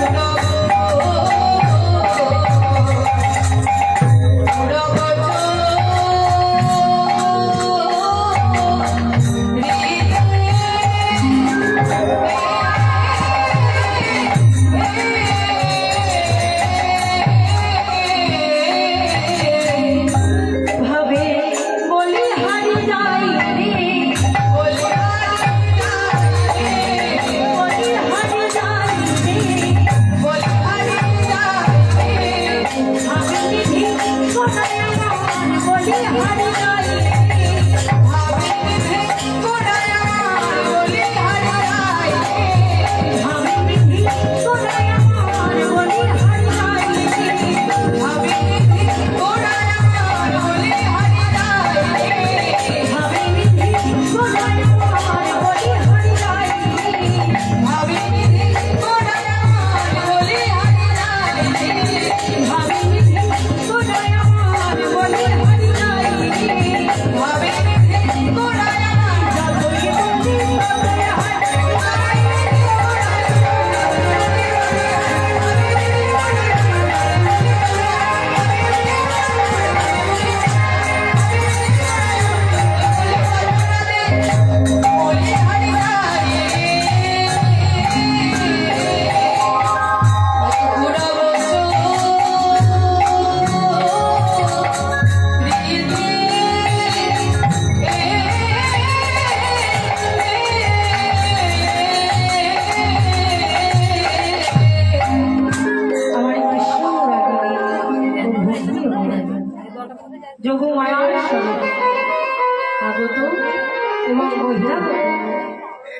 Oh,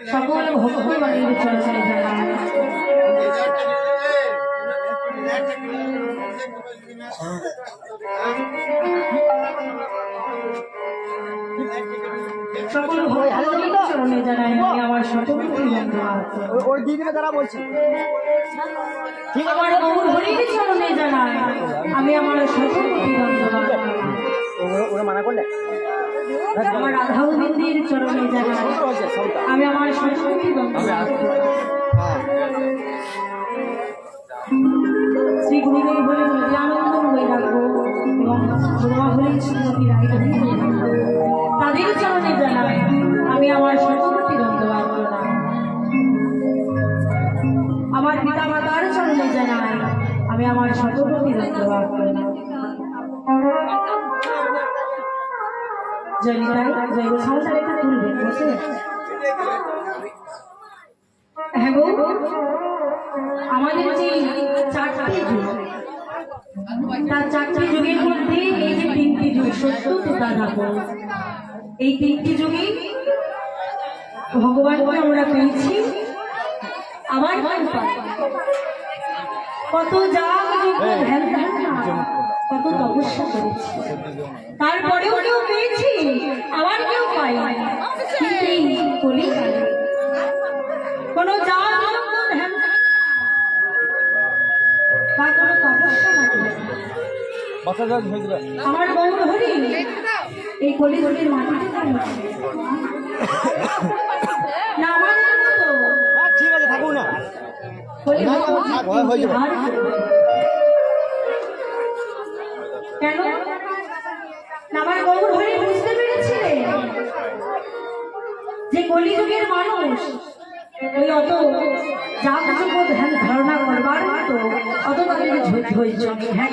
সকল ভগবানের চলাচলে জানা সকল চরণে জানাই আমি আমার ধন্যবাদ ওই দিদিকে তারা বলছি। আমার গৌর হরির চরণে জানাই আমি আমার সকলকে ধন্যবাদ আমার রাধা গোবিন্দের চরণে জানাই আমি আমার সংস্কৃতি শ্রী গুরুদেব নিত্যানন্দ এবং গুরুমা হলেন শ্রীমতী রায়গরী তাদের চরণে জানাই আমি আমার সকলকে ধন্যবাদ জানাই আমার পিতা মাতার চরণে জানাই আমি আমার সকলকে ধন্যবাদ জানাই জয়নিতাই জয় গোসাউন্ডার একটা তুলবে বসে হ্যাঁ গো আমাদের যে চারটি যুগ তার চারটি যুগের মধ্যে এই যে তিনটি যুগ সত্য তোতা এই তিনটি যুগে ভগবানকে আমরা পেয়েছি। আবার কত যজ্ঞ ধ্যান ধারণা কত তপস্যা করেছি। তারপরেও কেউ পেয়েছি আবার কেউ পাই কোনো বা কোনো তপস্যা না আমার গৌর হরি এই কলিযুগের মাটিতে না আমাদের মতো ঠিক আছে থাকুন না। কেন? আমার গৌর বুঝতে পেরেছিলেন যে কলিযুগের মানুষ ধারণা করবার মতো হ্যাঁ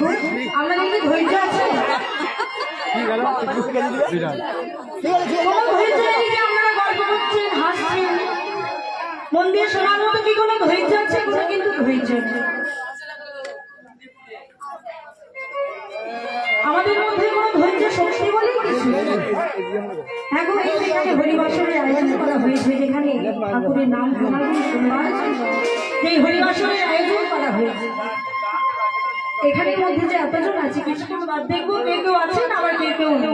কি শোনার মতো কি কোনো ধৈর্য আছে? কোনো কিন্তু ধৈর্য আমাদের মধ্যে কোনো ধৈর্য শক্তি বলে কিছু। হ্যাঁ এই যেখানে হরিবাসরের আয়োজন করা হয়েছে, যেখানে ঠাকুরের নাম হরিবাসরের আয়োজন করা হয়েছে। এখানের মধ্যে যে এতজন আছে, কিছুক্ষণ বাদ দেখব, কেউ কেউ আছেন, আবার কেউ কেউ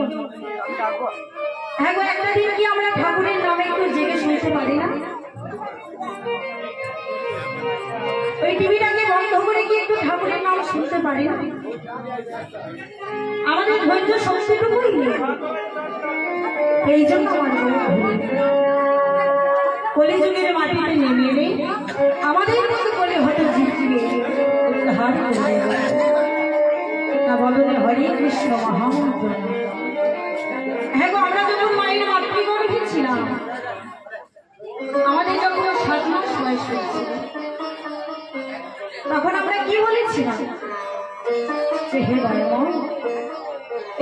হ্যাঁ একটা দিন কি আমরা ঠাকুরের নামে একটু জেগে শুনতে পারি না? ঠাকুরের নাম শুনতে পারেন আমাদের ধৈর্য শক্তিটুকুই। এই জন্য কলিযুগের মাটিতে নেমে এলে আমাদের মতো করে হয়তো জিতবে হার করবে। তা কৃষ্ণ মহামন্ত্র।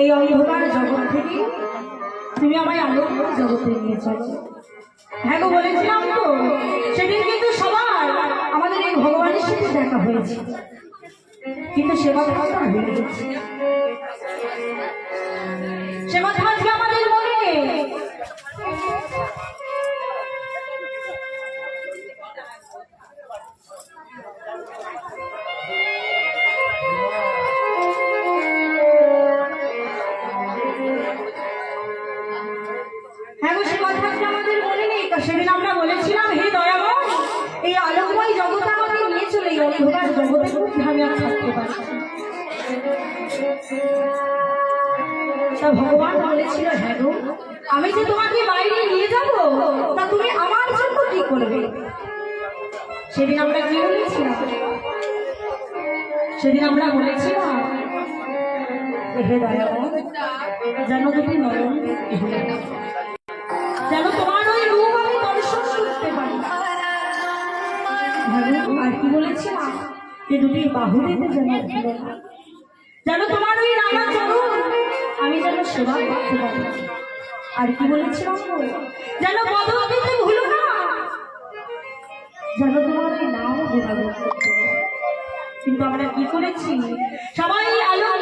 এই অন্ধকার জগৎ থেকে তুমি আমায় আলোকময় জগতে নিয়ে চলো হ্যাঁ গো, বলেছিলাম তো, সেদিন কিন্তু সবার আমাদের এই ভগবানের সাথে দেখা হয়েছে। কিন্তু সেবা কথা কথা ভুলে গেছি। সে তা ভগবান বলেছিল হ্যাঁ আমি যে তোমাকে বাইরে নিয়ে যাব তা তুমি আমার জন্য কি করবে সেদিন আমরা কি বলেছিলাম সেদিন আমরা বলেছিলাম হে দয়াময়, যেন দুটি নরম আমি যেন সেবা আর কি বলেছিলাম যেন যেন তোমার কিন্তু আমরা কি করেছি? সবাই আলোক